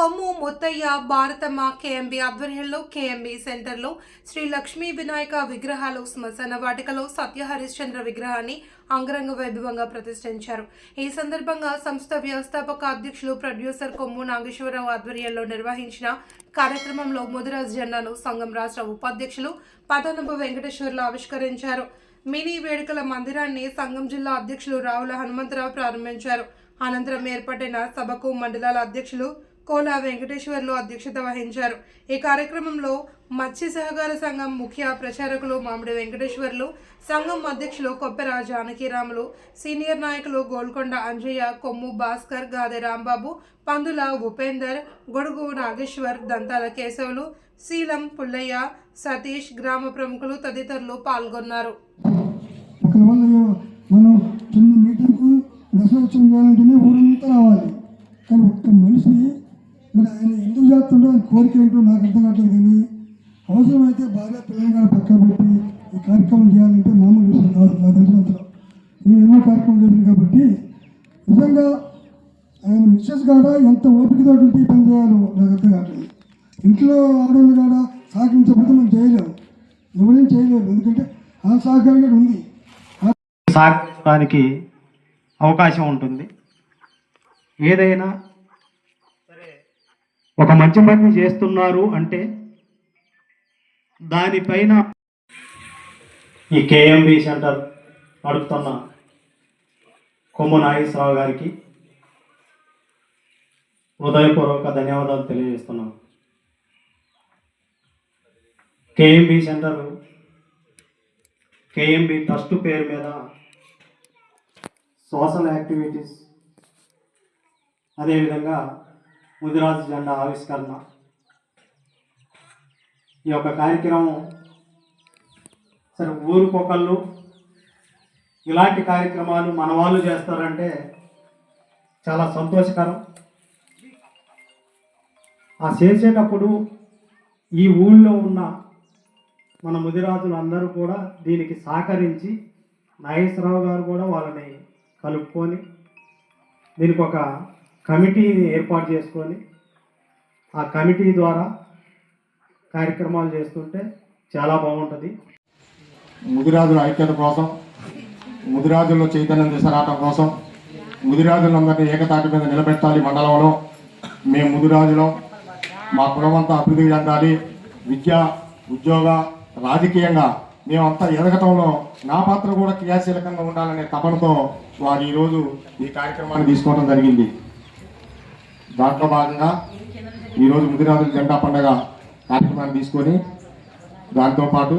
కొమ్ము Muthaiah Bharatamma KMB ఆధ్వర్యంలో KMB సెంటర్లో శ్రీ లక్ష్మీ వినాయక విగ్రహాలు శ్మశాన వాటికలో సత్య హరిశ్చంద్ర విగ్రహాన్ని అంగరంగ వైభవంగా ప్రతిష్ఠించారు. ఈ సందర్భంగా సంస్థ వ్యవస్థాపక అధ్యక్షులు ప్రొడ్యూసర్ కొమ్ము నాగేశ్వరరావు ఆధ్వర్యంలో నిర్వహించిన కార్యక్రమంలో ముదిరాజ్ జెండాను సంఘం రాష్ట్ర ఉపాధ్యక్షులు పదనభ వెంకటేశ్వర్లు ఆవిష్కరించారు. మినీ వేడుకల మందిరాన్ని సంఘం జిల్లా అధ్యక్షులు రావుల హనుమంతరావు ప్రారంభించారు. అనంతరం ఏర్పడిన సభకు మండలాల అధ్యక్షులు కోలా వెంకటేశ్వర్లు అధ్యక్షత వహించారు. ఈ కార్యక్రమంలో మత్స్య సహకార సంఘం ముఖ్య ప్రచారకులు మామిడి వెంకటేశ్వర్లు సంఘం అధ్యక్షులు కొప్పెర జానకిరాములు సీనియర్ నాయకులు గోల్కొండ అంజయ్య కొమ్ము భాస్కర్ గాదె రాంబాబు పందుల ఉపేందర్ గొడుగు నాగేశ్వర్ దంతాల కేశవులు శీలం పుల్లయ్య సతీష్ గ్రామ ప్రముఖులు తదితరులు పాల్గొన్నారు. మనం చిన్న మీటింగ్కు చేయాలంటేనే ఊరంతా రావాలి. కానీ ఒక్క మనిషి మరి ఆయన ఎందుకు చేస్తుండో ఆయన కోరిక ఏంటో నాకు అర్థం కావట్లేదు కానీ అవసరమైతే భార్య పిల్లలుగా పక్కన పెట్టి ఈ కార్యక్రమం చేయాలంటే మామూలు విషయం కాదు నా తెలిసినంతలో నేను ఎన్నో కార్యక్రమం చేసింది కాబట్టి నిజంగా ఆయన మిస్సెస్ కాడ ఎంత ఓపికతో ఉంటే పని చేయాలో నాకు అర్థం కావట్లేదు. ఇంట్లో ఆడవాళ్ళు కాడ సహకరించకపోతే మనం చేయలేము ఎవరేం చేయలేరు ఎందుకంటే ఆ సహకారం కూడా ఉంది. సహకరించడానికి అవకాశం ఉంటుంది. ఏదైనా ఒక మంచి పని చేస్తున్నారు అంటే దానిపైన ఈ కేఎంబి సెంటర్ నడుపుతున్న కొమ్ము నాగేశ్వరరావు గారికి హృదయపూర్వక ధన్యవాదాలు తెలియజేస్తున్నాను. కేఎంబి సెంటర్ కేఎంబి ట్రస్ట్ పేరు మీద సోషల్ యాక్టివిటీస్ అదేవిధంగా ముదిరాజు జెండా ఆవిష్కరణ. ఈ యొక్క కార్యక్రమం సరే ఊరుకొకళ్ళు ఇలాంటి కార్యక్రమాలు మన వాళ్ళు చేస్తారంటే చాలా సంతోషకరం. ఆ చేసేటప్పుడు ఈ ఊళ్ళో ఉన్న మన ముదిరాజులు అందరూ కూడా దీనికి సహకరించి నాగేశ్వరరావు గారు కూడా వాళ్ళని కలుపుకొని దీనికి ఒక కమిటీని ఏర్పాటు చేసుకొని ఆ కమిటీ ద్వారా కార్యక్రమాలు చేస్తుంటే చాలా బాగుంటుంది. ముదిరాజుల ఐక్యత కోసం ముదిరాజుల్లో చైతన్యం తీసుకురావటం కోసం ముదిరాజులందరినీ ఏకతాటి మీద నిలబెట్టాలి మండలంలో. మేము ముదిరాజులో మా కులమంతా అభివృద్ధి చెందాలి. విద్య ఉద్యోగ రాజకీయంగా మేమంతా ఎదగటంలో నా పాత్ర కూడా క్రియాశీలకంగా ఉండాలనే తపనతో వారు ఈరోజు ఈ కార్యక్రమాన్ని తీసుకోవడం జరిగింది. దాంట్లో భాగంగా ఈరోజు ముదిరాజుల జెండా పండగ కార్యక్రమాన్ని తీసుకొని దాంతోపాటు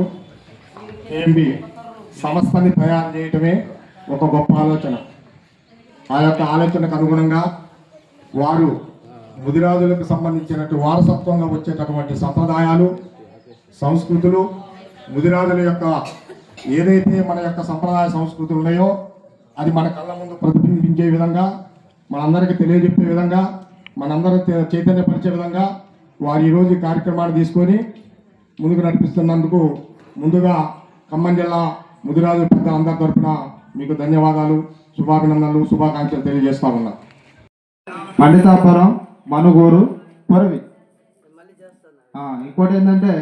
ఏఎంబి సంస్థని తయారు చేయటమే ఒక గొప్ప ఆలోచన. ఆ యొక్క ఆలోచనకు అనుగుణంగా వారు ముదిరాజులకు సంబంధించినటువంటి వారసత్వంగా వచ్చేటటువంటి సంప్రదాయాలు సంస్కృతులు ముదిరాజుల యొక్క ఏదైతే మన యొక్క సంప్రదాయ సంస్కృతులు ఉన్నాయో అది మన కళ్ళ ముందు ప్రతిబింబించే విధంగా మనందరికీ తెలియజెప్పే విధంగా మనందరం చైతన్యపరిచే విధంగా వారు ఈరోజు కార్యక్రమాన్ని తీసుకొని ముందుకు నడిపిస్తున్నందుకు ముందుగా ఖమ్మం జిల్లా ముదిరాజు పెద్ద అందరి తరఫున మీకు ధన్యవాదాలు శుభాభినందనలు శుభాకాంక్షలు తెలియజేస్తా ఉన్నా. పండితాపురం మనుగూరు పొరవి. ఇంకోటి ఏంటంటే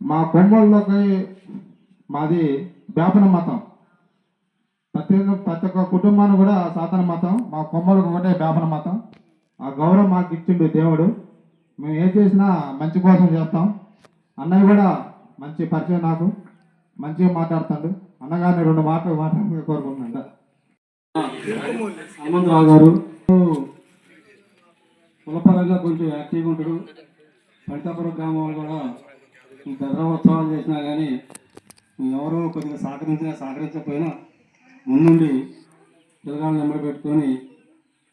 మా కొమ్మల్లోకి మాది వేపన మతం. ప్రతి ప్రతి ఒక్క కుటుంబాన్ని కూడా సాధన మతం. మా కొమ్మలకు ఒకటే వేపన మతం. ఆ గౌరవం మాకు ఇచ్చిండు దేవుడు. మేము ఏం చేసినా మంచి కోసం చేస్తాం. అన్నయ్య కూడా మంచి పరిచయం నాకు. మంచిగా మాట్లాడుతాడు. అన్నగారిని రెండు మాటలు మాట్లాడే కోరుకుంటున్నాడు హనుమంతరావు గారు. కులపరంగా కొంచెం యాక్టివ్గా ఉంటాడు. పంటాపురం గ్రామంలో కూడా దసరా ఉత్సవాలు చేసినా కానీ ఎవరో కొద్దిగా సహకరించినా సహకరించకపోయినా ముందుండి పిల్లగాళ్ళు నెంబర్ పెట్టుకొని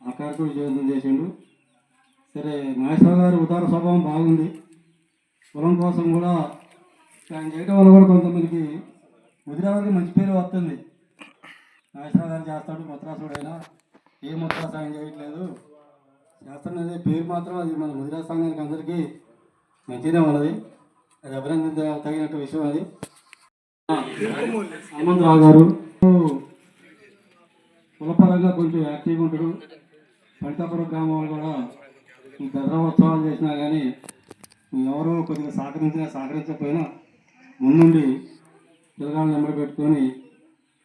ఆ కార్యక్రమం జీవితం చేసిండు సరే నాగేశ్వర గారి ఉదార స్వభావం బాగుంది. కులం కోసం కూడా ఆయన చేయడం వల్ల కూడా కొంతమందికి ముదిరావారికి మంచి పేరు వస్తుంది. నాగేశ్వర గారు చేస్తాడు ముత్రాసుడైనా ఏ ముత్రాసు ఆయన చేయట్లేదు. చేస్తున్నది పేరు మాత్రం అది మన ముదిరా సంఘానికి అందరికీ మంచిగానే ఉన్నది. అది అభినందించ తగినట్టు విషయం అది. హనుమంతరావు గారు కులపరంగా కొంచెం యాక్టివ్గా ఉంటాడు. పంటాపురం గ్రామంలో కూడా దసరా ఉత్సవాలు చేసినా కానీ ఎవరు కొద్దిగా సహకరించినా సహకరించకపోయినా ముందుండి పిల్లగాళ్ళని నెంబర్ పెట్టుకొని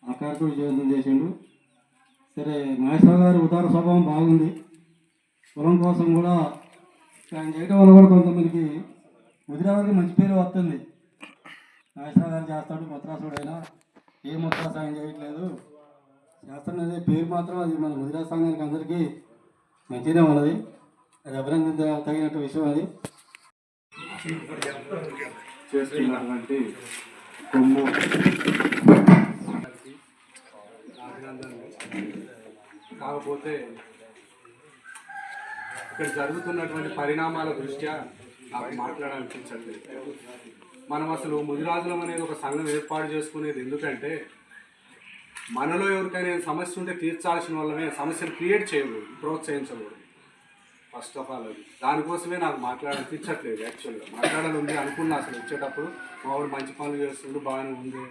ఆ కార్యక్రమం జీవితం చేసిండు. సరే మహేశ్వర గారి ఉదార స్వభావం బాగుంది. కులం కోసం కూడా ఆయన చేయడం వల్ల కూడా కొంతమందికి ముదిరావారికి మంచి పేరు వస్తుంది. మహేశ్వర గారు చేస్తాడు ముత్రాసుడైనా ఏ ముత్రాసు ఆయన చేయట్లేదు. చేస్తాడనే పేరు మాత్రం అది మన ముదిరా సంఘానికి అందరికీ మంచిదే ఉన్నది. అది అభినందించ తగినట్టు విషయం అది. చేస్తున్నటువంటి కొమ్ము. కాకపోతే ఇక్కడ జరుగుతున్నటువంటి పరిణామాల దృష్ట్యా నాకు మాట్లాడాలనిపించట్లేదు. మనం అసలు ముదిరాజులం అనేది ఒక సంఘం ఏర్పాటు చేసుకునేది ఎందుకంటే మనలో ఎవరికైనా సమస్య ఉంటే తీర్చాల్సిన వాళ్ళమే. సమస్యను క్రియేట్ చేయకూడదు ప్రోత్సహించకూడదు. ఫస్ట్ ఆఫ్ ఆల్ అది. దానికోసమే నాకు మాట్లాడాలనిపించట్లేదు యాక్చువల్గా మాట్లాడాలి ఉంది అనుకున్నా అసలు వచ్చేటప్పుడు. మావాడు మంచి పనులు చేస్తుండు బాగానే ఉంది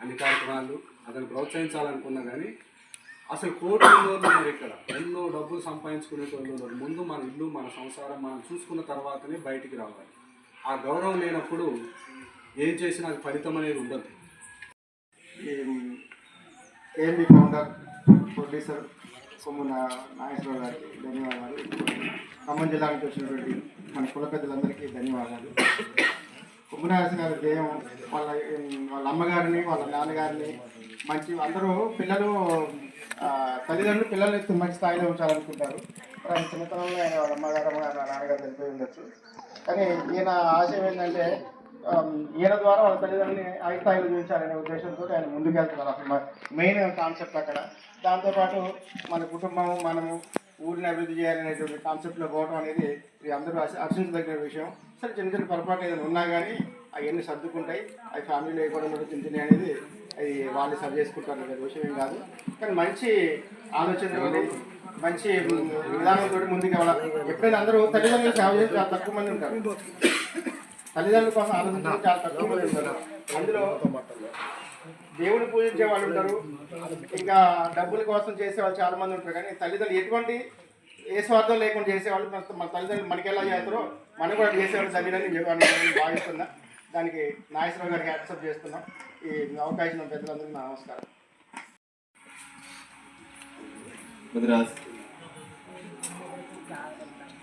అన్ని కార్యక్రమాలు. అతను ప్రోత్సహించాలనుకున్నా కానీ అసలు కోటి ఉన్నారు ఇక్కడ. ఎన్నో డబ్బులు సంపాదించుకునేటోళ్ళు ఉన్నారు. ముందు మన ఇల్లు మన సంసారం మనం చూసుకున్న తర్వాతనే బయటికి రావాలి. ఆ గౌరవం లేనప్పుడు ఏం చేసినా అది ఫలితం అనేది ఉండదు. ఏఎంబి ఫౌండర్ ప్రొడ్యూసర్ సొమ్ము నాగేశ్వరరావు గారికి ధన్యవాదాలు. ఖమ్మం జిల్లా నుంచి వచ్చినటువంటి మన కుల పెద్దలందరికీ ధన్యవాదాలు. కుమ్మనాగేశ్వర గారి దేయం వాళ్ళ వాళ్ళ అమ్మగారిని వాళ్ళ నాన్నగారిని మంచి అందరూ పిల్లలు తల్లిదండ్రులు పిల్లల్ని మంచి స్థాయిలో ఉంచాలనుకుంటారు. చిన్నతనంలో ఆయన వాళ్ళ అమ్మగారు అమ్మగారు వాళ్ళ నాన్నగారు చనిపోయి ఉండొచ్చు. కానీ ఈయన ఆశయం ఏంటంటే Um, ఈయన ద్వారా వాళ్ళ తల్లిదండ్రులని ఐ స్థాయిలో చూపించాలనే ఉద్దేశంతో ఆయన ముందుకెళ్తున్నారు అసలు మెయిన్ కాన్సెప్ట్ అక్కడ. దాంతోపాటు మన కుటుంబం మనము ఊరిని అభివృద్ధి చేయాలనేటువంటి కాన్సెప్ట్లో పోవడం అనేది ఇది అందరూ హర్ష- హర్షించదగిన విషయం. సరే చిన్న చిన్న పొరపాటు ఏదైనా ఉన్నా కానీ అవన్నీ సర్దుకుంటాయి. అవి ఫ్యామిలీలో లేకపోవడం కూడా చిన్న చిన్న అనేది అది వాళ్ళు సరి చేసుకుంటారు అనే విషయం ఏం కాదు. కానీ మంచి ఆలోచన మంచి విధానంతో ముందుకు వెళ్ళాలి ఎప్పుడైనా అందరూ తల్లిదండ్రులు సేవ చేసి చాలా తక్కువ మంది ఉంటారు. తల్లిదండ్రుల కోసం ఆలోచించడం చాలా తక్కువ అందులో దేవుని పూజించే వాళ్ళు ఉంటారు. ఇంకా డబ్బుల కోసం చేసే వాళ్ళు చాలా మంది ఉంటారు. కానీ తల్లిదండ్రులు ఎటువంటి ఏ స్వార్థం లేకుండా చేసేవాళ్ళు మన- మన తల్లిదండ్రులు మనకి ఎలా చేస్తారో మనం కూడా చేసేవాళ్ళు తల్లిదండ్రులు నేను భావిస్తున్నా. దానికి నాగేశ్వరరావు గారికి యాక్సెప్ట్ చేస్తున్నాం. ఈ అవకాశం పెద్దలందరికీ నమస్కారం.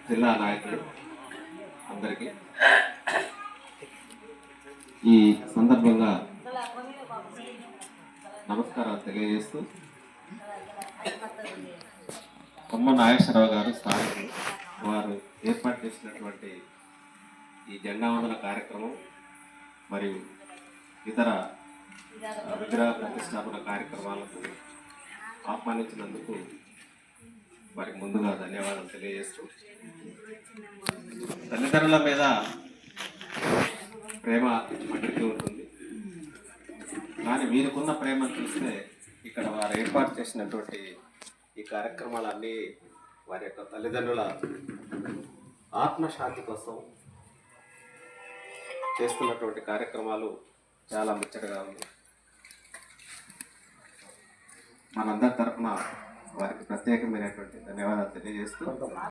జిల్లా నాయకులు అందరికీ ఈ సందర్భంగా నమస్కారాలు తెలియజేస్తూ కొమ్మ నాగేశ్వరరావు గారు స్థానికులు. వారు ఏర్పాటు చేసినటువంటి ఈ జెండా వందన కార్యక్రమం మరియు ఇతర విగ్రహ ప్రతిష్టాపన కార్యక్రమాలకు ఆహ్వానించినందుకు వారికి ముందుగా ధన్యవాదాలు తెలియజేస్తూ తల్లిదండ్రుల మీద ప్రేమ మండుతూ ఉంటుంది. కానీ వీరికున్న ప్రేమను చూస్తే ఇక్కడ వారు ఏర్పాటు చేసినటువంటి ఈ కార్యక్రమాలన్నీ వారి యొక్క తల్లిదండ్రుల ఆత్మశాంతి కోసం చేస్తున్నటువంటి కార్యక్రమాలు చాలా ముచ్చటగా ఉంది మనందరి తరఫున వారికి ప్రత్యేకమైనటువంటి ధన్యవాదాలు తెలియజేస్తూ